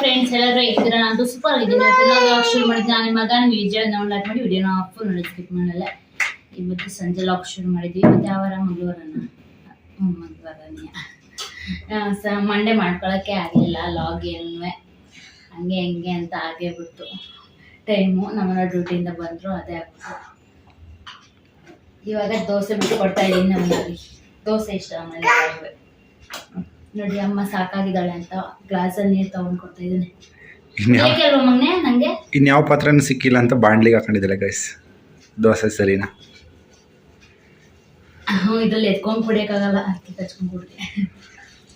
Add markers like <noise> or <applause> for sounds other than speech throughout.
Friends ಎಲ್ಲರೂ ಇರ್ತೀರ ನಾನು ಸೂಪರ್ ಆಗಿದ್ದೀನಿ. ಇವತ್ತೆಲ್ಲ ಶುರು ಮಾಡಿದ್ದೆ ನಾನು ನಿಮ್ಮ ಮಗ ನೀವು ವಿಜಯ ಡೌನ್ಲೋಡ್ ಮಾಡಿ ವಿಡಿಯೋನ ಅಪ್ಪು ನೋಡಿ ಸ್ಕಿಪ್ ಮಾಡಲ್ಲ. ಇವತ್ತು ಸಂಜೆ ಲಾಕ್ ಶುರು ಮಾಡಿದ್ವಿ. ಮತ್ತೆ ಅವರ ಮಗುವರನ್ನ ಮಂಗಳವಾರನ ಮಂಡೇ ಮಾಡ್ಕೊಳಕ್ಕೆ ಆಗಲಿಲ್ಲ ಲಾಗ್ ಏನೂ ಹಂಗೆ ಹೆಂಗೆ ಅಂತ ಆಗೇ ಬಿಡ್ತು. ಟೈಮು ನಮ್ಮನ್ನ ಡ್ಯೂಟಿಯಿಂದ ಬಂದರು, ಅದೇ ಆಗ್ಬಿಟ್ಟು ಇವಾಗ ದೋಸೆ ಬಿಟ್ಕೊಡ್ತಾ ಇದ್ದೀನಿ ನಮ್ಮಲ್ಲಿ. ದೋಸೆ ಇಷ್ಟ ಆಮೇಲೆ ನೋಡಿ ಅಮ್ಮ ಸಾಕಾಗಿದ್ದಾಳೆ ಅಂತ ಗ್ಲಾಸಲ್ಲಿ ನೀರು ತಗೊಂಡ್ ಕೊಡ್ತಾ ಇದ್ದೀನಿ. ಇನ್ಯಾವ ಬೇಕಲ್ವ ನನಗೆ ನಂಗೆ? ಇನ್ಯಾವ ಪಾತ್ರನೂ ಸಿಕ್ಕಿಲ್ಲ ಅಂತ ಬಾಂಡ್ಲಿಗೆ ಹಾಕೊಂಡಿದ್ದಿಲ್ಲ ಗೈಸ್ ದೋಸೆ ಸರಿನಾ? ಹ್ಞೂ ಇದ್ರಲ್ಲಿ ಎತ್ಕೊಂಡ್ ಕುಡಿಯೋಕ್ಕಾಗಲ್ಲ ಅಕ್ಕಿ ಕಚ್ಕೊಂಡ್ ಕುಡಿದೆ.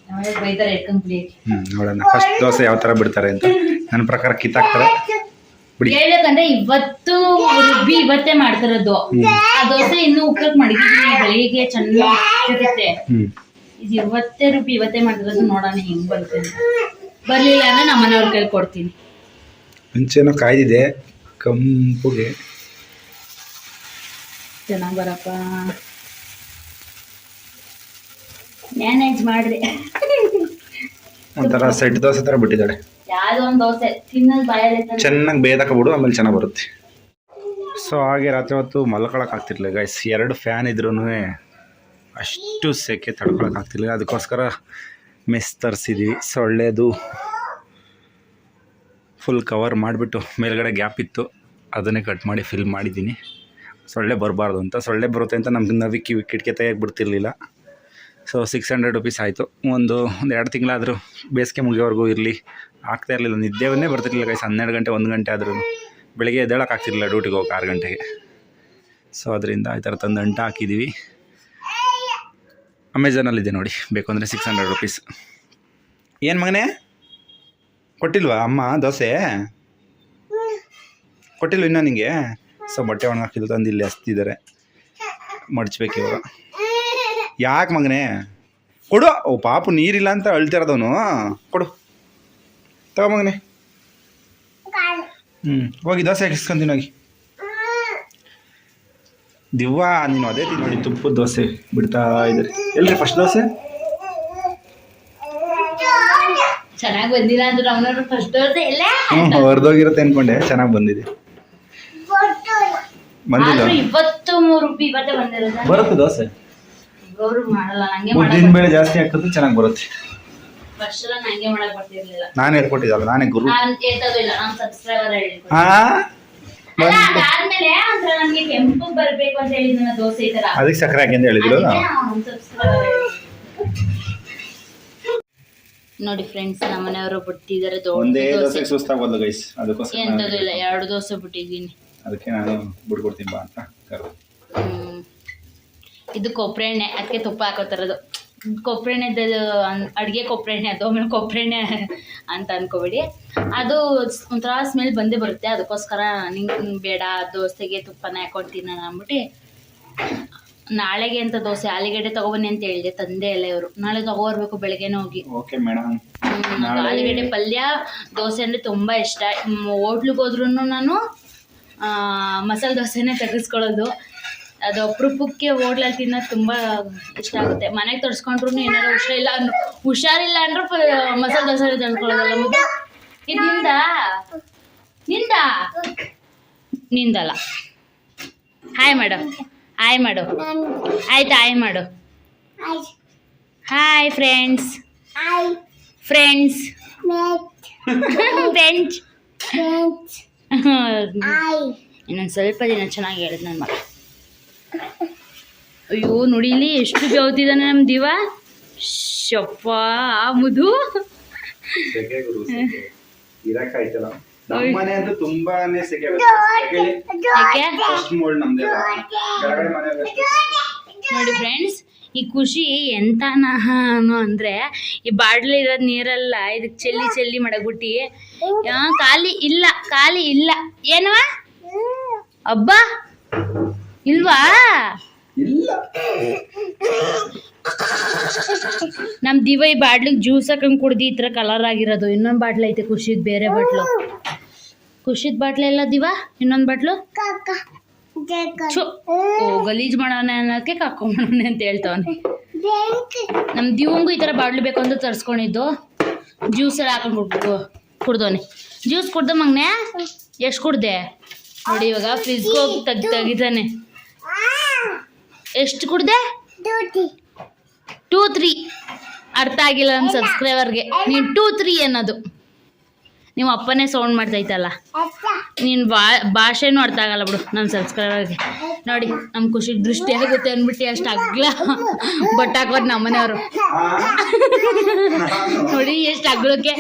ನಾವೇ ಬೈತಾರೆ ಎತ್ಕೊಂಡ್ ಕುಡಿಯಕ್ಕೆ. ಹ್ಞೂ ನೋಡೋಣ. ಫಸ್ಟ್ ದೋಸೆ ಯಾವ ಥರ ಬಿಡ್ತಾರೆ ಅಂತ. ನನ್ನ ಪ್ರಕಾರ ಕಿತ್ತಾಕ್ತಾರೆ. ಬಿಡಿ. ಹೇಳ್ಬೇಕಂದ್ರೆ ಇವತ್ತು ರುಬ್ಬಿ ಇವತ್ತೇ ಮಾಡ್ತಿರೋದು. ಆ ದೋಸೆ ಇನ್ನು ಉಪ್ಪಕ್ಕೆ ಮಡಗಿದ್ದೀನಿ ಬೆಳಿಗ್ಗೆ ಚೆನ್ನಾಗಿರುತ್ತೆ ಹ್ಞೂ ಇದು ಇವತ್ತೇ ರೂಪಿ ಇವತ್ತೇ ಮಾಡಿರೋದು ನೋಡೋಣ ಹೆಂಗೆ ಬರುತ್ತೆ ಬರ್ಲಿಲ್ಲ ಅಂದ್ರೆ ನಮ್ಮ ಮನೆಯವ್ರ ಕೈಲಿ ಕೊಡ್ತೀನಿ. ಮುಂಚೆನೋ ಕಾಯ್ದಿದೆ ಕಂಪುಗೆ. ಚೆನ್ನಾಗ್ ಬರಪ್ಪ. ಮ್ಯಾನೇಜ್ ಮಾಡ್ರಿ. ಒಂಥರ ಸೆಟ್ ದೋಸೆ ತರ ಬಿಟ್ಟಿದ್ದಾಳೆ. ಯಾವ್ದೋ ಒಂದ್ ದೋಸೆ ತಿನ್ನೋದು ಬಾಯಲ್ಲಿ ಚೆನ್ನಾಗಿ ಬೇದಕ ಬಿಡು ಆಮೇಲೆ ಚೆನ್ನಾಗಿ ಬರುತ್ತೆ. ಸೊ ಹಾಗೆ ರಾತ್ರಿ ಹೊತ್ತು ಮಲ್ಕೊಳಕ್ಕೆ ಆಗ್ತಿರ್ಲಿಲ್ಲ ಗೈಸ್ ಎರಡು ಫ್ಯಾನ್ ಇದ್ರೂ ಅಷ್ಟು ಸೆಕೆ ತಡ್ಕೊಳಕ್ಕಾಗ್ತಿಲ್ಲ. ಅದಕ್ಕೋಸ್ಕರ ಮೆಸ್ ತರಿಸಿದ್ವಿ ಸೊಳ್ಳೆದು ಫುಲ್ ಕವರ್ ಮಾಡಿಬಿಟ್ಟು ಮೇಲ್ಗಡೆ ಗ್ಯಾಪ್ ಇತ್ತು. ಅದನ್ನೇ ಕಟ್ ಮಾಡಿ ಫಿಲ್ ಮಾಡಿದ್ದೀನಿ. ಸೊಳ್ಳೆ ಬರಬಾರ್ದು ಅಂತ. ಸೊಳ್ಳೆ ಬರುತ್ತೆ ಅಂತ ನಮ್ಗೆ ನವಿ ಕಿವಿ ಕಿಟಕಿ ತೆಗಿಯಕ್ಕೆ ಬಿಡ್ತಿರ್ಲಿಲ್ಲ. ಸೊ ಸಿಕ್ಸ್ ಹಂಡ್ರೆಡ್ ರುಪೀಸ್ ಆಯಿತು. ಒಂದು ಒಂದು ಎರಡು ತಿಂಗಳಾದರೂ ಬೇಸಿಗೆ ಮುಗಿಯೋವರೆಗೂ ಇರಲಿ. ಆಗ್ತಾ ಇರಲಿಲ್ಲ. ನಿದ್ದೆವನ್ನೇ ಬರ್ತಿರ್ಲಿಲ್ಲ ಗೈಸ್ ಹನ್ನೆರಡು ಗಂಟೆ, ಒಂದು ಗಂಟೆ ಆದ್ರೂ. ಬೆಳಗ್ಗೆ ಎದ್ದೇಳಕ್ಕೆ ಆಗ್ತಿರ್ಲಿಲ್ಲ ಡ್ಯೂಟಿಗೆ ಹೋಗಿ ಆರು ಗಂಟೆಗೆ. ಸೊ ಅದರಿಂದ ಈ ಥರ ತಂದು ಅಂಟ ಹಾಕಿದ್ದೀವಿ ಅಮೆಝಾನಲ್ಲಿದೆ ನೋಡಿ. ಬೇಕು ಅಂದರೆ ಸಿಕ್ಸ್ ಹಂಡ್ರೆಡ್ ರುಪೀಸ್ ಏನು ಮಗನೇ? ಕೊಟ್ಟಿಲ್ವಾ ಅಮ್ಮ ದೋಸೆ? ಕೊಟ್ಟಿಲ್ವ ಇನ್ನೂ ನಿಂಗೆ? ಸೊ ಬಟ್ಟೆ ಒಣಗಾಕಿಲ್ಲ ತಂದು ಇಲ್ಲಿ ಹಸ್ತಿದ್ದಾರೆ ಮಡಚ್ಬೇಕು ಇವಾಗ. ಯಾಕೆ ಮಗನೇ? ಕೊಡು. ಓ, ಪಾಪು ನೀರಿಲ್ಲ ಅಂತ ಅಳ್ತಿರೋದವನು ಕೊಡು. ತಗೋ ಮಗನೇ. ಹ್ಞೂ ಹೋಗಿ ದೋಸೆ ಹಾಕಿಸ್ಕೊಂತೀನಿ ಹೋಗಿ ದಿವ್ವಾ ನೀನು ಅದೇ ತಿನ್ ನೋಡಿ ತುಪ್ಪದ ದೋಸೆ ಬಿಡ್ತಾ ಇದ್ದಾರೆ ಎಲ್ರಿ ಫಸ್ಟ್ ದೋಸೆ? ಚೆನ್ನಾಗಿ ಬಂದಿಲ್ಲ ಅಂದ್ರೆ ಅವನವ್ರು ಫಸ್ಟ್ ದೋಸೆ ಇಲ್ಲ ಹ್ಞೂ ಹೊರದೋಗಿರುತ್ತೆ ಅನ್ಕೊಂಡೆ ಚೆನ್ನಾಗಿ ಬಂದಿದೆ. ಬಂದಿಲ್ಲ? ಆದ್ರೂ ಇವತ್ತು ಮೂರು ರೂಪಾಯಿ ಇವತ್ತೇ ಬಂದಿರೋದ. ಬರುತ್ತೆ ದೋಸೆ? ಗೌರು ಮಾಡಲ್ಲ ನಂಗೆ ಉದ್ದಿನ ಬೇಳೆ ಜಾಸ್ತಿ ಹಾಕಿದ್ರೆ ಚೆನ್ನಾಗಿ ಬರುತ್ತೆ. ಫಸ್ಟ್ ಎಲ್ಲ ನಂಗೆ ಮಾಡಕ್ ಬರ್ತಿರ್ಲಿಲ್ಲ. ನಾನು ಹೇಳ್ಕೊಟ್ಟಿದ್ದಲ್ಲ ನಾನೇ ಗುರು. ನಾನು ಎತ್ತೋದು ಇಲ್ಲ ನಾನ್ ಸಬ್ಸ್ಕ್ರೈಬರ್ ಹೇಳಿ ಹಾ ಅದಕ್ಕೆ ಸಕ್ಕರೆ ಹಾಕಿ ಅಂತ ಹೇಳಿದ್ರು. ನೋಡಿ ಫ್ರೆಂಡ್ಸ್ ನಮ್ಮನೆಯವರು ಬಿಟ್ಟಿದ್ದಾರೆ ಒಂದೇ ದೊಡ್ಡ ದೋಸೆ. ದೋಸೆಗೆ ಸುಸ್ತಾಗೋದು ಗೈಸ್ ಅದಕ್ಕೋಸ್ಕರ ಎಂತದು ಇಲ್ಲ ಎರಡು ದೋಸೆ ಬಿಟ್ಟಿದ್ದೀನಿ. ಅದಕ್ಕೆ ನಾನು ಬಿಡ್ಕೊಡ್ತೀನಿ ಬಾ ಅಂತ. ಇದು ಕೊಬ್ಬರಿ ಎಣ್ಣೆ ಅದಕ್ಕೆ ತುಪ್ಪ ಹಾಕೋತಿರೋದು ಕೊಬ್ಬರಿ ಎಣ್ಣೆದು ಅಡುಗೆ ಕೊಬ್ಬರಿ ಎಣ್ಣೆ ಅದು ಆಮೇಲೆ ಕೊಬ್ಬರಿ ಎಣ್ಣೆ ಅಂತ ಅನ್ಕೋಬೇಡಿ. ಅದು ಒಂಥರ ಸ್ಮೆಲ್ ಬಂದೇ ಬರುತ್ತೆ. ಅದಕ್ಕೋಸ್ಕರ ನಿಂಗೆ ಬೇಡ ದೋಸೆಗೆ ತುಪ್ಪನ ಹಾಕೊಡ್ತೀನಿ ನಾನು ಅಂದ್ಬಿಟ್ಟು. ನಾಳೆಗೆ ಅಂತ ದೋಸೆ? ಆಲೂಗಡ್ಡೆ ತಗೊಬನ್ನಿ ಅಂತ ಹೇಳಿದೆ. ತಂದೆ ಎಲ್ಲ ಇವರು. ನಾಳೆ ತಗೋಬರ್ಬೇಕು ಬೆಳಗ್ಗೆನೇ ಹೋಗಿ. ಓಕೆ ಮೇಡಮ್ ಆಲೂಗಡ್ಡೆ ಪಲ್ಯ ದೋಸೆ ಅಂದರೆ ತುಂಬ ಇಷ್ಟ. ಹೋಟ್ಲಿಗೆ ಹೋದ್ರೂ ನಾನು ಆ, ಮಸಾಲೆ ದೋಸೆನೇ ತೆಗೆಸ್ಕೊಳ್ಳೋದು. ಅದು ಅಪರೂಪಕ್ಕೆ ಹೋಟ್ಲಲ್ಲಿ ತಿನ್ನೋದು ತುಂಬ ಇಷ್ಟ ಆಗುತ್ತೆ. ಮನೆಗೆ ತಡ್ಸ್ಕೊಂಡ್ರು ಏನಾದ್ರು ಹುಷಾರಿಲ್ಲ ಅಂದ್ರು ಹುಷಾರಿಲ್ಲ ಅಂದ್ರೆ ಮಸಾಲೆ ದೋಸೆ ಇದು ನಿಂದ? ನಿಂದ? ನಿಂದಲ್ಲ. ಹಾಯ್ ಮಾಡು ಹಾಯ್ ಮಾಡು ಆಯ್ತು ಹಾಯ್ ಮಾಡು. ಹಾಯ್ ಫ್ರೆಂಡ್ಸ್ ಫ್ರೆಂಡ್ಸ್ ಫ್ರೆಂಡ್ಸ್ ಇನ್ನೊಂದು ಸ್ವಲ್ಪ ದಿನ ಚೆನ್ನಾಗಿ ಹೇಳಿದ್ ನನ್ನ ಮಗ. ಅಯ್ಯೋ ನೋಡಿ ಇಲ್ಲಿ ಎಷ್ಟು ಬೆವ್ತಿದ್ದಾನೆ ನಮ್ಮ ದಿವ. ಶಪ್ಪ ಆ ಮುದು. ಅಂತೂ ತುಂಬಾನೇ ಸೆಕೆ ನೋಡಿ ಫ್ರೆಂಡ್ಸ್ ಈ ಖುಷಿ ಎಂತ ನಾನು ಅಂದರೆ ಈ ಬಾಡ್ಲಿರೋದು ನೀರೆಲ್ಲ ಇದಕ್ಕೆ ಚೆಲ್ಲಿ ಚೆಲ್ಲಿ ಮಡಗುಟ್ಟಿ ಆ, ಖಾಲಿ ಇಲ್ಲ ಖಾಲಿ ಇಲ್ಲ. ಏನವಾ ಅಬ್ಬ. ಇಲ್ವಾ? ಇಲ್ಲ. ನಮ್ಮ ದಿವ ಈ ಬಾಟ್ಲಿಗೆ ಜ್ಯೂಸ್ ಹಾಕೊಂಡ್ ಕುಡ್ದಿ ಈ ಥರ ಕಲರ್ ಆಗಿರೋದು. ಇನ್ನೊಂದು ಬಾಟ್ಲ್ ಐತೆ ಖುಷಿದ್ ಬೇರೆ ಬಾಟ್ಲು. ಖುಷಿದ್ ಬಾಟ್ಲ್ ಎಲ್ಲ ದಿವ? ಇನ್ನೊಂದ್ ಬಾಟ್ಲು? ಗಲೀಜ್ ಮಾಡೋಣ ಅನ್ನೋದಕ್ಕೆ ಕರ್ಕೊಂಬರೋಣ ಅಂತ ಹೇಳ್ತಾವನೆ. ನಮ್ಮ ದಿವಂಗು ಈ ತರ ಬಾಟ್ಲು ಬೇಕು ಅಂತ ತರ್ಸ್ಕೊಂಡಿದ್ದು. ಜ್ಯೂಸೆಲ್ಲ ಹಾಕೊಂಡು ಕುಡ್ದು ಕುಡ್ದೋನೆ ಜ್ಯೂಸ್ ಕುಡ್ದ ಮಗ್ನೆ? ಎಷ್ಟು ಕುಡ್ದೆ? ನೋಡಿ ಇವಾಗ ಫ್ರಿಜ್ಗೆ ಹೋಗಿ ತೆಗ್ದು ತೆಗಿತಾನೆ. ಎಷ್ಟು ಕುಡ್ದೆ? ಟೂ ತ್ರೀ ಅರ್ಥ ಆಗಿಲ್ಲ ನಮ್ ಸಬ್ಸ್ಕ್ರೈಬರ್ಗೆ ನೀನು ಟೂ ತ್ರೀ ಅನ್ನೋದು. ನಿಮ್ಮ ಅಪ್ಪನೇ ಸೌಂಡ್ ಮಾಡ್ತೈತಲ್ಲ. ನೀನು ಬಾ ಭಾಷೆನೂ ಅರ್ಥ ಆಗಲ್ಲ ಬಿಡು ನನ್ನ ಸಬ್ಸ್ಕ್ರೈಬರ್ಗೆ ನೋಡಿ ನಮ್ಮ ಖುಷಿ ದೃಷ್ಟಿ ಆಗುತ್ತೆ ಅಂದ್ಬಿಟ್ಟು ಅಷ್ಟು ಅಗ್ಲ ಬಟ್ ಹಾಕೋದು ನಮ್ಮನೆಯವರು. ನೋಡಿ ಎಷ್ಟು ಅಗ್ಲಕ್ಕೆ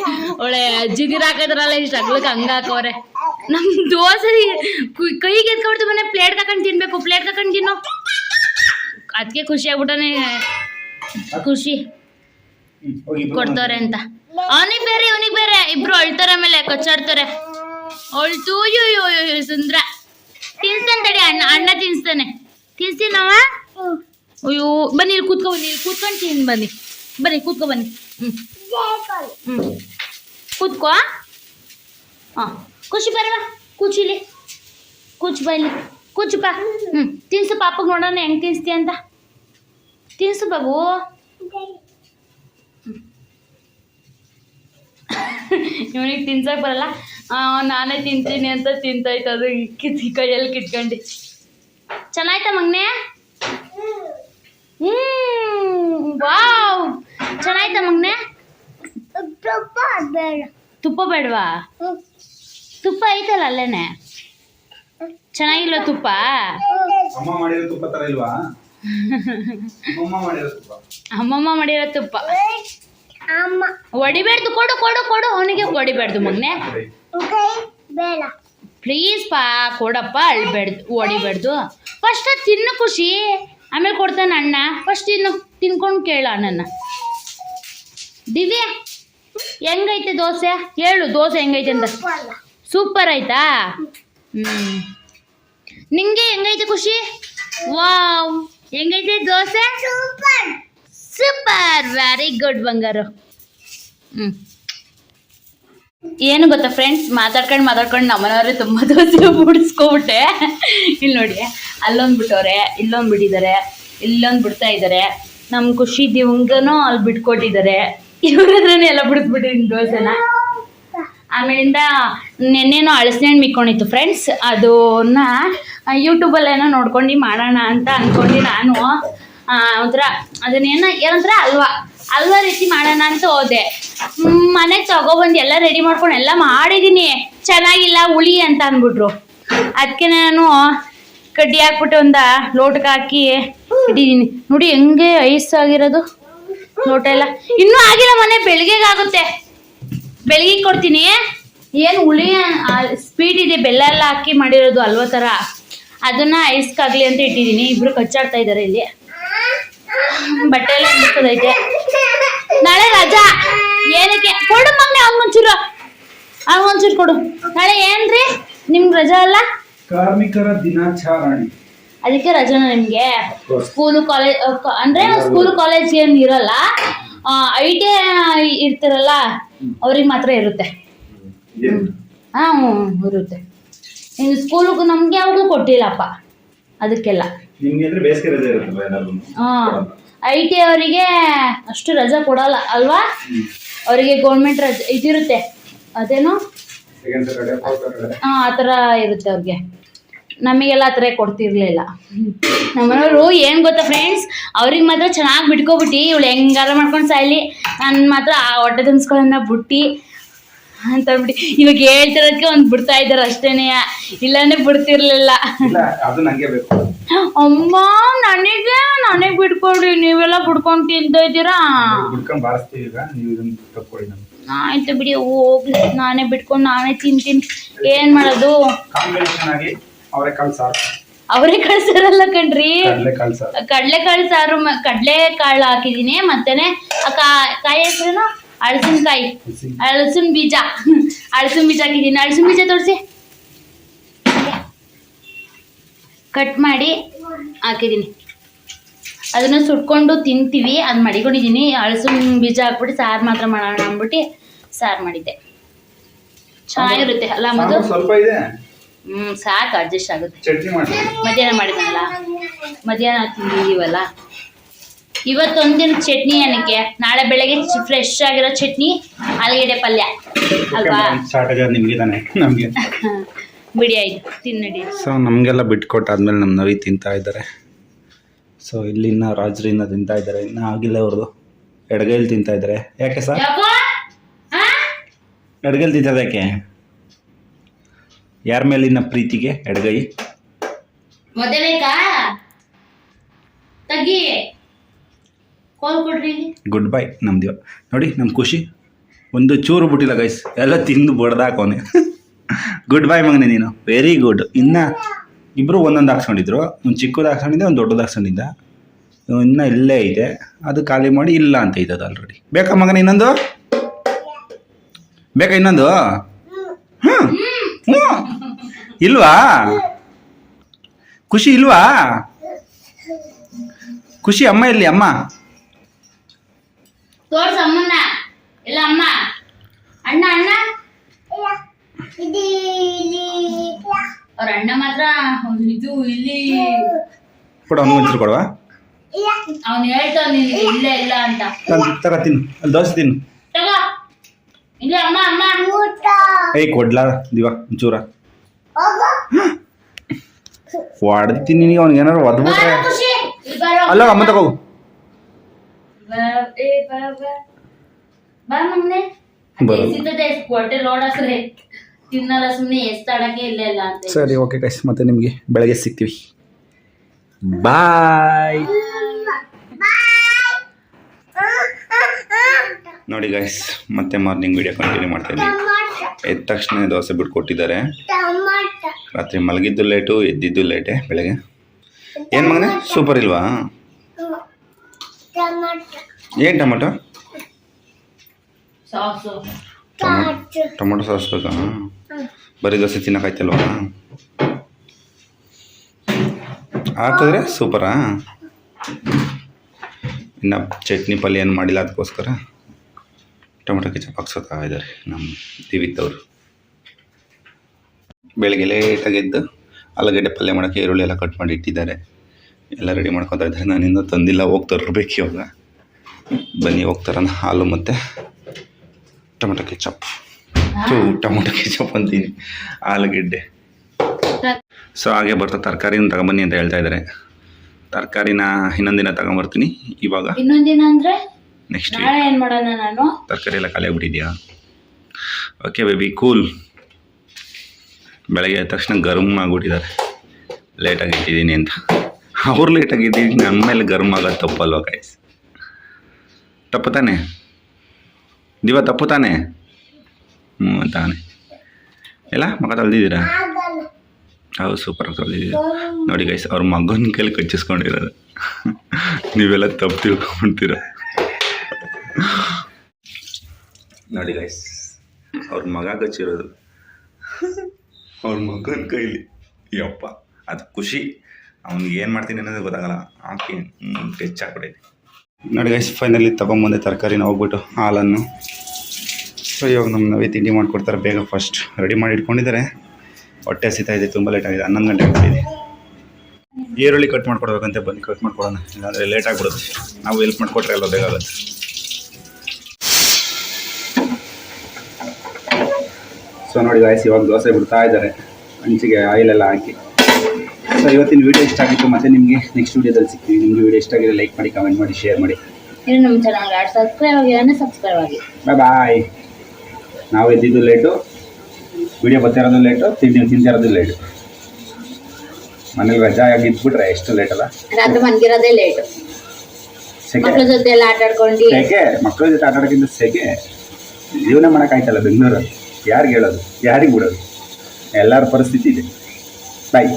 ಒಳ್ಳೆ ಜಿಗಿರ್ ಹಾಕೋದ್ರಲ್ಲ ಎಷ್ಟು ಅಗ್ಲಕ್ಕೆ ಹಂಗ ಹಾಕೋರೆ ನಮ್ ದೋಸೆ ಕೈಗೆ ಎತ್ಕೊಬಿಡ್ತು ಮನೆ ಪ್ಲೇಟ್ ತಗೊಂಡು ತಿನ್ಬೇಕು ಪ್ಲೇಟ್ ತಗೊಂಡು ತಿನ್ನು. ಅದಕ್ಕೆ ಖುಷಿ ಆಗ್ಬಿಟ್ಟನೆ ಖುಷಿ ಕೊಡ್ತಾರೆ ಅಂತ ಅವನಿಗೆ ಬೇರೆ ಇವನಿಗೆ ಬೇರೆ ಇಬ್ರು ಅಳ್ತಾರೆ ಆಮೇಲೆ ಕಚ್ಚಾಡ್ತಾರೆ ಅಳ್ತು ಯೋ ಯೋ ಯೋ ಯೋ ಸುಂದ್ರ ತಿನ್ಸ್ತಾನೆ ತಡಿ ಅಣ್ಣ ಅಣ್ಣ ತಿನ್ಸ್ತಾನೆ ತಿನ್ಸ್ತೀನವ ಅಯ್ಯೋ ಬನ್ನಿ ಇಲ್ಲಿ ಕೂತ್ಕೊ ಬನ್ನಿ ಇಲ್ಲಿ ಕೂತ್ಕೊಂಡು ತಿನ್ ಬನ್ನಿ ಬನ್ನಿ ಕೂತ್ಕೊ ಬನ್ನಿ ಹ್ಞೂ ಹ್ಞೂ ಕೂತ್ಕೋ ಹಾಂ ಖುಷಿ ಬರವ ಕೂಚಿಲಿ ಕೂಚ್ ಬಾ ಇಲ್ಲಿ ಕೂಚು ಬಾ ಹ್ಞೂ ತಿನ್ಸು ಪಾಪಗೆ ನೋಡೋಣ ಹೆಂಗೆ ತಿನ್ಸ್ತೀಯ ಅಂತ. ತಿನ್ಸು ಬಾಬು. ಇವನಿಗೆ ತಿನ್ಸಕ್ ಬರಲ್ಲ. ನಾನೇ ತಿಂತೀನಿ ಅಂತ ತಿಂತಾಯ್ತು. ಅದು ಕಿತ್ ಕೈಯಲ್ಲಿ ಕಿತ್ಕೊಂಡು ಚೆನ್ನಾಯ್ತಾ ಮಗ್ನೆ? Hmm wow. ಚೆನ್ನಾಯ್ತಾ ಮಗ್ನೆ? ತುಪ್ಪ ಬೇಡವಾ? ತುಪ್ಪ ಐತಲ್ಲ ಅಲ್ಲೇನೆ? ಚೆನ್ನಾಗಿಲ್ಲ ತುಪ್ಪ? ಅಮ್ಮ ಮಾಡಿರೋ ತುಪ್ಪ ತರ ಇಲ್ವಾ? ಅಮ್ಮಮ್ಮ ಮಾಡಿರೋ ತುಪ್ಪ. ಅಮ್ಮಮ್ಮ ಮಾಡಿರೋ ತುಪ್ಪ. ಹೊಡಿಬೇಡ್ದು ಕೊಡು ಕೊಡು ಕೊಡು. ಅವನಿಗೆ ಹೊಡಿಬೇಡ್ದು ಮಗ್ನೆ. ಪ್ಲೀಸ್ ಪಾ ಕೊಡಪ್ಪ ಅಳ್ಬೇಡ್ದು ಹೊಡಿಬೇಡ್ದು ಫಸ್ಟ್ ತಿನ್ನು ಖುಷಿ. ಆಮೇಲೆ ಕೊಡ್ತಾನೆ ಅಣ್ಣ. ಫಸ್ಟ್ ತಿನ್ನು ತಿನ್ಕೊಂಡು ಕೇಳ ಅಣ್ಣನ ದಿವ್ಯಾ ಹೆಂಗೈತೆ ದೋಸೆ? ಹೇಳು ದೋಸೆ ಹೆಂಗೈತೆ ಅಂತ. ಸೂಪರ್ ಆಯ್ತಾ? ಹ್ಞೂ ನಿಂಗೆ ಹೆಂಗೈತೆ ಖುಷಿ? ವಾವ್. ಹೆಂಗೈತೆ dosa? Super. Super. Very good ಬಂಗಾರು. ಹ್ಞೂ ಏನು ಗೊತ್ತಾ ಫ್ರೆಂಡ್ಸ್ ಮಾತಾಡ್ಕೊಂಡು ಮಾತಾಡ್ಕೊಂಡು ನಮ್ಮನವರೇ ತುಂಬ ದೋಸೆ ಬಿಡಿಸ್ಕೊಬಿಟ್ಟೆ ಇಲ್ಲಿ ನೋಡಿ ಅಲ್ಲೊಂದು ಬಿಟ್ಟವ್ರೆ ಇಲ್ಲೊಂದು ಬಿಟ್ಟಿದ್ದಾರೆ ಇಲ್ಲೊಂದು ಬಿಡ್ತಾ ಇದ್ದಾರೆ. ನಮ್ಮ ಖುಷಿ ದಿವಂಗನೂ ಅಲ್ಲಿ ಬಿಟ್ಕೊಟ್ಟಿದ್ದಾರೆ. ಇವ್ರ ಹತ್ರನೇ ಎಲ್ಲ ಬಿಡಿಸ್ಬಿಟ್ಟಿದ್ದೀನಿ ದೋಸೆನ. ಆಮೇಲಿಂದ ನೆನ್ನೆನೋ ಅಳಸನೆ ಹಣ್ಣು ಮಿಕ್ಕೊಂಡಿತ್ತು ಫ್ರೆಂಡ್ಸ್ ಅದನ್ನ ಯೂಟ್ಯೂಬಲ್ಲೇನೋ ನೋಡ್ಕೊಂಡು ಮಾಡೋಣ ಅಂತ ಅಂದ್ಕೊಂಡು ನಾನು. ಒಂಥರ ಅದನ್ನೇನೋ ಏನಂದ್ರೆ ಅಲ್ವಾ? ಅಲ್ವಾ ರೀತಿ ಮಾಡೋಣ ಅಂತ ಹೋದೆ. ಮನೆಗೆ ತಗೊಬಂದು ಎಲ್ಲ ರೆಡಿ ಮಾಡ್ಕೊಂಡು ಎಲ್ಲ ಮಾಡಿದ್ದೀನಿ ಚೆನ್ನಾಗಿಲ್ಲ, ಹುಳಿ ಅಂತ ಅಂದ್ಬಿಟ್ರು ಅದಕ್ಕೆ ನಾನು ಕಡ್ಡಿ ಹಾಕ್ಬಿಟ್ಟು ಒಂದು ಲೋಟಕ್ಕೆ ಹಾಕಿ ಇಟ್ಟಿದ್ದೀನಿ ನೋಡಿ ಹೆಂಗೆ ಐಸ್ ಆಗಿರೋದು. ಲೋಟ ಎಲ್ಲ. ಇನ್ನೂ ಆಗಿಲ್ಲ ಮನೆ ಬೆಳಿಗ್ಗೆಗೆ ಆಗುತ್ತೆ ಬೆಳಿಗ್ಗೆ ಕೊಡ್ತೀನಿ. ಏನು ಹುಳಿ ಸ್ಪೀಡ್ ಇದೆ ಬೆಲ್ಲ ಎಲ್ಲ ಹಾಕಿ ಮಾಡಿರೋದು ಅಲ್ವಾ ಥರ ಅದನ್ನ ಐಸ್ಗಾಗಲಿ ಅಂತ ಇಟ್ಟಿದ್ದೀನಿ. ಇಬ್ರು ಕಚ್ಚಾಡ್ತಾ ಇದ್ದಾರೆ ಇಲ್ಲಿ. ಬಟ್ಟೆ ಎಲ್ಲ ಮುಕ್ಕದೈತೆ ನಾಳೆ ರಜಾ. ಏನಕ್ಕೆ? ಕೊಡು ಮಗ್ನೆ ಅವ್ನಿಗೊಂಚೂರು ಅವ್ನಿಗೊಂಚೂರು ಕೊಡು. ನಾಳೆ ಏನ್ರಿ? ನಿಮ್ಗೆ ರಜಾ ಅಲ್ಲ? ಕಾರ್ಮಿಕರ ದಿನಾಚರಣೆ. ಅದಕ್ಕೆ ರಜಾನ ನಿಮಗೆ. ಸ್ಕೂಲು ಕಾಲೇಜ್ ಅಂದರೆ ಸ್ಕೂಲು ಕಾಲೇಜ್ ಏನು ಇರಲ್ಲ. ಐ ಟಿ ಇರ್ತಿರಲ್ಲ ಅವ್ರಿಗೆ ಮಾತ್ರ ಇರುತ್ತೆ. ಹಾಂ ಇರುತ್ತೆ. ಇನ್ನು ಸ್ಕೂಲ್ಗೂ ನಮ್ಗೆ ಯಾವಾಗಲೂ ಕೊಟ್ಟಿಲ್ಲಪ್ಪ ಅದಕ್ಕೆಲ್ಲ. ಹಾಂ ಐ ಟಿ ಅವರಿಗೆ ಅಷ್ಟು ರಜಾ ಕೊಡಲ್ಲ ಅಲ್ವಾ? ಅವರಿಗೆ ಗೌರ್ಮೆಂಟ್ ರಜೆ ಇದಿರುತ್ತೆ. ಅದೇನು? ಹಾಂ ಆ ಥರ ಇರುತ್ತೆ ಅವ್ರಿಗೆ. ನಮಗೆಲ್ಲ ಆ ಥರ ಕೊಡ್ತಿರ್ಲಿಲ್ಲ. ನಮ್ಮನೆಯವರು ಏನು ಗೊತ್ತಾ ಫ್ರೆಂಡ್ಸ್ ಅವ್ರಿಗೆ ಮಾತ್ರ ಚೆನ್ನಾಗಿ ಬಿಟ್ಕೊಬಿಟ್ಟು ಇವಳು ಹೆಂಗಾರ ಮಾಡ್ಕೊಂಡು ಸಾಯ್ಲಿ. ನನ್ನ ಮಾತ್ರ ಆ ಹೊಟ್ಟೆ ತುಂಬಿಸ್ಕೊಳ್ಳೋಣ ಬಿಟ್ಟು. ಅಂತ ಬಿಟ್ಟು ಇವಾಗ ಹೇಳ್ತಿರೋದಕ್ಕೆ ಒಂದು ಬಿಡ್ತಾ ಇದ್ದಾರೆ ಅಷ್ಟೇನೆ. ಇಲ್ಲಾಂದ್ರೆ ಬಿಡ್ತಿರ್ಲಿಲ್ಲ. ಅಮ್ಮ ನನಗೆ ನನಗೆ ಬಿಟ್ಕೊಡ್ರಿ ನೀವೆಲ್ಲ ಬಿಡ್ಕೊಂಡು ತಿಂತಾ ಇದ್ದೀರಾ? ಆಯ್ತು ಬಿಡಿ ಹೋಗ್ಲಿ. ನಾನೇ ಬಿಟ್ಕೊಂಡು ನಾನೇ ತಿಂತೀನಿ. ಏನು ಮಾಡೋದು? ಅವರೆಕಾಳು ಸಾರು. ಅವರೇ ಕಳ್ಸಿರಲ್ಲ ಕಣ್ರಿ. ಕಡಲೆಕಾಳು ಸಾರು. ಕಡಲೆಕಾಳು ಸಾರು ಕಡಲೆಕಾಳು ಹಾಕಿದೀನಿ ಮತ್ತೇನೆ ಆ ಕಾಯಿ ಹೆಸರೇನು? ಅಳಸಿನಕಾಯಿ. ಕಾಯಿ ಅಳಸಿನ ಬೀಜ. ಅಳಸಿನ ಬೀಜ ಹಾಕಿದ್ದೀನಿ. ಅಳಸಿನ ಬೀಜ ತೋರಿಸಿ. ಕಟ್ ಮಾಡಿ ಹಾಕಿದೀನಿ ಅದನ್ನ ಸುಟ್ಕೊಂಡು ತಿಂತೀವಿ ಅದು ಮಡಿಕೊಂಡಿದ್ದೀನಿ. ಅಳಸಿನ ಬೀಜ ಹಾಕ್ಬಿಟ್ಟು ಸಾರು ಮಾತ್ರ ಮಾಡೋಣ ಅಂದ್ಬಿಟ್ಟು ಸಾರು ಮಾಡಿದ್ದೆ. ಚೆನ್ನಾಗಿರುತ್ತೆ ಅಲ್ಲ ಮದು ಸ್ವಲ್ಪ ಇದೆ. ಹ್ಞೂ ಸಾಕು ಅಡ್ಜಸ್ಟ್ ಆಗುತ್ತೆ. ಮಧ್ಯಾಹ್ನ ಮಾಡಿದ್ನಲ್ಲ? ಮಧ್ಯಾಹ್ನ ತಿಂದಿದ್ದೀವಲ್ಲ ಇವತ್ತೊಂದಿನ ಚಟ್ನಿ ಏನಕ್ಕೆ? ನಾಳೆ ಬೆಳಗ್ಗೆ ಫ್ರೆಶ್ ಆಗಿರೋ ಚಟ್ನಿ ಆಲೂಗೆಡ್ಡೆ ಪಲ್ಯ. ಅಲ್ವಾ? <laughs> ಬಿಡಿ ಆಯ್ತು. ತಿನ್ನಡಿ. ಸೊ ನಮಗೆಲ್ಲ ಬಿಟ್ಕೊಟ್ಟಾದ್ಮೇಲೆ ನಮ್ಮ ನವಿ ತಿಂತಾ ಇದ್ದಾರೆ. ಸೊ ಇಲ್ಲಿನ ರಾಜರು ಇನ್ನ ತಿಂತಾ ಇದ್ದಾರೆ. ಇನ್ನ ಆಗಿಲ್ಲ ಅವ್ರದ್ದು ಎಡಗೈಲಿ ತಿಂತಾ ಇದ್ದಾರೆ. ಯಾಕೆ ಸರ್? ಎಡಗೈಲಿ ತಿಂತದ ಯಾಕೆ? ಯಾರ ಮೇಲಿನ ಪ್ರೀತಿಗೆ ಎಡಗೈ? ಗುಡ್ ಬೈ ನಮ್ದಿವ ನೋಡಿ ನಮ್ಮ ಖುಷಿ. ಒಂದು ಚೂರು ಬಿಟ್ಟಿಲ್ಲ ಗೈಸ್ ಎಲ್ಲ ತಿಂದು ಬಡ್ದಾಕೋನೆ ಗುಡ್ ಬೈ ಮಗನೆ ನೀನು. ವೆರಿ ಗುಡ್ ಇನ್ನ ಇಬ್ಬರು ಒಂದೊಂದು ಹಾಕ್ಸ್ಕೊಂಡಿದ್ರು. ಒಂದು ಚಿಕ್ಕದು ಹಾಕ್ಸ್ಕೊಂಡಿದ್ದೆ ಒಂದು ದೊಡ್ಡದು ಹಾಕ್ಸ್ಕೊಂಡಿದ್ದ. ಇನ್ನ ಇಲ್ಲೇ ಇದೆ. ಅದು ಖಾಲಿ ಮಾಡಿ ಇಲ್ಲ ಅಂತ ಇದ ಆಲ್ರೆಡಿ ಬೇಕಾ ಮಗನ ಇನ್ನೊಂದು? ಬೇಕಾ ಇನ್ನೊಂದು? ಹ್ಞೂ ಹ್ಞೂ. ಇಲ್ವಾ? ಖುಷಿ ಇಲ್ವಾ? ಖುಷಿ ಅಮ್ಮ ಇಲ್ಲಿ ಅಮ್ಮ? ಇಲ್ಲ ಅಮ್ಮ. ಅಣ್ಣ ಅಣ್ಣ? ಅವ್ರ ಅಣ್ಣ ಮಾತ್ರ ಇದು ಇಲ್ಲಿ. ಕೊಡು ಅವ್ನಿಗೆ ಒಂಚೂರು ಕೊಡುವ. ಅವ್ನು ಹೇಳ್ತಾವ ಇಲ್ಲ ಇಲ್ಲ ಅಂತ. ನಾನು ತಗ ತಿನ್ನು. ಅಲ್ಲಿ ದೋಸೆ ತಿನ್ನು. ತಗೋ. ಇಲ್ಲ ಅಮ್ಮ ಅಮ್ಮ. ಏಯ್ ಕೊಡ್ಲಾ ದಿವ ಒಂಚೂರ. ಹೊಡ್ತೀನಿ ನಿನಗೆ ಅವ್ನಿಗೆ ಏನಾರು ಒದ್ಬಿಟ್ರೆ ಅಲ್ಲ ಅಮ್ಮ ತಗೋ. ಸರಿ ಓಕೆ ಕೈಸ್ ಮತ್ತೆ ನಿಮಗೆ ಬೆಳಗ್ಗೆ ಸಿಗ್ತೀವಿ. ಬಾಯ್ ನೋಡಿ ಗೈಸ್ ಮತ್ತೆ ಮಾರ್ನಿಂಗ್ ವಿಡಿಯೋ ಕಂಟಿನ್ಯೂ ಮಾಡ್ತಾ ಇದ್ದೀವಿ ಎದ್ದ ತಕ್ಷಣ ದೋಸೆ ಬಿಟ್ಟು ಕೊಟ್ಟಿದ್ದಾರೆ. ರಾತ್ರಿ ಮಲಗಿದ್ದು ಲೇಟು ಎದ್ದಿದ್ದು ಲೇಟೆ ಬೆಳಗ್ಗೆ. ಏನು ಮಗನೇ ಸೂಪರ್ ಇಲ್ವಾ? ಏನು ಟೊಮೊಟೊ? ಟೊಮೊಟೊ ಸಾಸ್ ಬೇಕಾ? ಬರೀ ದೋಸೆ ತಿನ್ನೋಕ್ಕಾಯ್ತಲ್ವಾ ಹಾಕಿದ್ರೆ ಸೂಪರಾ ಇನ್ನು ಚಟ್ನಿ ಪಲ್ಯ ಏನು ಮಾಡಿಲ್ಲ ಅದಕ್ಕೋಸ್ಕರ? ಟೊಮೊಟೊ ಕೆಚಪ್ ಹಾಕ್ಸೋತಾ ಇದ್ದಾರೆ ನಮ್ಮ ದಿವಿತ್ ಅವರು ಬೆಳಗ್ಗೆ ಲೇಟಾಗಿ ಎದ್ದು ಆಲೂಗಡ್ಡೆ ಪಲ್ಯ ಮಾಡೋಕ್ಕೆ ಈರುಳ್ಳಿ ಎಲ್ಲ ಕಟ್ ಮಾಡಿ ಇಟ್ಟಿದ್ದಾರೆ. ಎಲ್ಲ ರೆಡಿ ಮಾಡ್ಕೊತಾ ಇದ್ದಾರೆ. ನಾನು ಇನ್ನೂ ತಂದಿಲ್ಲ ಹೋಗ್ತಾರಬೇಕು ಇವಾಗ. ಬನ್ನಿ ಹೋಗ್ತಾರನ ಹಾಲು ಮತ್ತು tomato ketchup to tomato ketchup ಅಂತೀನಿ. ಆಲೂಗೆಡ್ಡೆ. ಸೊ ಹಾಗೆ ಬರ್ತಾ ತರಕಾರಿನ ತಗೊಂಬನ್ನಿ ಅಂತ ಹೇಳ್ತಾ ಇದ್ದಾರೆ. ತರಕಾರಿನ ಇನ್ನೊಂದಿನ ತಗೊಂಬರ್ತೀನಿ ಇವಾಗ. ಇನ್ನೊಂದಿನ ಅಂದ್ರೆ? ನೆಕ್ಸ್ಟ್ ನಾಳೆ ಏನ್ ಮಾಡೋಣ ನಾನು? ತರಕಾರಿ ಎಲ್ಲ ಖಾಲಿ ಆಗ್ಬಿಟ್ಟಿದ್ಯಾ? ಓಕೆ ಬೇಬಿ ಕೂಲ್ ಬೆಳಗ್ಗೆ ಆದ ತಕ್ಷಣ ಗರ್ಮ್ ಆಗಿಬಿಟ್ಟಿದ್ದಾರೆ. ಲೇಟಾಗಿ ಇಟ್ಟಿದ್ದೀನಿ ಅಂತ. ಅವ್ರು ಲೇಟಾಗಿ ಇದ್ದೀನಿ ನಮ್ಮ ಮೇಲೆ ಗರ್ಮ್ ಆಗೋದು ತಪ್ಪಲ್ವ ಕಾಯ್ಸ್ ತಪ್ಪು ತಾನೆ? ದಿವ ತಪ್ಪು ತಾನೆ? ಹ್ಞೂ ತಾನೆ. ಎಲ್ಲ ಮಗ ತೊಳೆದಿದ್ದೀರಾ ಹೌದು ಸೂಪರ್ ತೊಳೆದಿದ್ದೀರಾ ನೋಡಿ ಗೈಸ್ ಅವ್ರ ಮಗನ ಕೈಲಿ ಕಚ್ಚಿಸ್ಕೊಂಡಿರೋದು. ನೀವೆಲ್ಲ ತಪ್ಪು ತಿಳ್ಕೊಂಬಿಡ್ತೀರ ನೋಡಿ ಗೈಸ್ ಅವ್ರ ಮಗ ಕಚ್ಚಿರೋದು. ಅವ್ರ ಮಗನ ಕೈಲಿ. ಯಪ್ಪ, ಅದು ಖುಷಿ. ಅವ್ನಿಗೆ ಏನು ಮಾಡ್ತೀನಿ ಅನ್ನೋದು ಗೊತ್ತಾಗಲ್ಲ. ಹಾಕಿ ಟೆಚ್ ನೋಡಿ ಗೈಸ್ ಫೈನಲಿ ತೊಗೊಂಬಂದೆ ತರಕಾರಿನ ಹೋಗ್ಬಿಟ್ಟು ಹಾಲನ್ನು. ಸೊ ಇವಾಗ ನಮ್ಮ ನಾವೇ ತಿಂಡಿ ಮಾಡಿಕೊಡ್ತಾರೆ. ಬೇಗ ಫಸ್ಟ್ ರೆಡಿ ಮಾಡಿ ಇಟ್ಕೊಂಡಿದ್ದಾರೆ. ಹೊಟ್ಟೆ ಹಸಿತಾ ಇದೆ, ತುಂಬ ಲೇಟ್ ಆಗಿದೆ. ಹನ್ನೊಂದು ಗಂಟೆ ಆಗ್ತಿದೆ ಈರುಳ್ಳಿ ಕಟ್ ಮಾಡ್ಕೊಡ್ಬೇಕಂತೆ. ಬಂದು ಕಟ್ ಮಾಡ್ಕೊಡೋಣ. ಇಲ್ಲಾಂದರೆ ಲೇಟ್ ಆಗಿಬಿಡುತ್ತೆ. ನಾವು ಹೆಲ್ಪ್ ಮಾಡಿಕೊಟ್ರೆ ಎಲ್ಲ ಬೇಗ ಸೊ ನೋಡಿ ಗಾಯ್ಸ್ ಇವಾಗ ದೋಸೆ ಬಿಡ್ತಾ ಇದ್ದಾರೆ. ಹಂಚಿಗೆ ಆಯಿಲ್ ಎಲ್ಲ ಹಾಕಿ. ಸೊ ಇವತ್ತಿನ ವಿಡಿಯೋ ಇಷ್ಟ ಆಗಿತ್ತು. ಮತ್ತೆ ನಿಮಗೆ ನೆಕ್ಸ್ಟ್ ವೀಡಿಯೋದಲ್ಲಿ ಸಿಗ್ತೀವಿ ನಿಮಗೆ ವಿಡಿಯೋ ಇಷ್ಟ ಆಗಿದೆ ಲೈಕ್ ಮಾಡಿ ಕಮೆಂಟ್ ಮಾಡಿ ಶೇರ್ ಮಾಡಿ. ಇನ್ನು ನಮ್ಮ ಚಾನಲ್ ಸಬ್ಸ್ಕ್ರೈಬ್ ಆಗಿ ಸಬ್ಸ್ಕ್ರೈಬ್ ಆಗಿ. ಬಾಯ್ ಬಾಯ್ ನಾವು ಎದ್ದಿದ್ದು ಲೇಟು ವಿಡಿಯೋ ಬರ್ತಿರೋದು ಲೇಟು ತಿಂಡಿ ತಿಂತಿರೋದು ಲೇಟು ಮನೇಲಿ ರಜಾ ಆಗಿ ಇದ್ಬಿಟ್ರೆ ಎಷ್ಟು ಲೇಟ್ ಅಲ್ಲ? ರಾತ್ರಿ ಮನ್ಗಿರೋದೇ ಲೇಟ್ ಸೆಕೆ. ಜೊತೆ ಎಲ್ಲ ಆಟ ಆಡ್ಕೊಂಡು ಸೆಕೆ. ಮಕ್ಕಳ ಜೊತೆ ಆಟ ಆಡೋಕ್ಕಿಂತ ಸೆಕೆ. ಜೀವನ ಮಾಡೋಕ್ಕಾಯ್ತಲ್ಲ ಬೆಂಗಳೂರಲ್ಲಿ? ಯಾರಿಗೆ ಹೇಳೋದು? ಯಾರಿಗೆ ಬಿಡೋದು? ಎಲ್ಲರ ಪರಿಸ್ಥಿತಿ ಇದೆ. ಬಾಯ್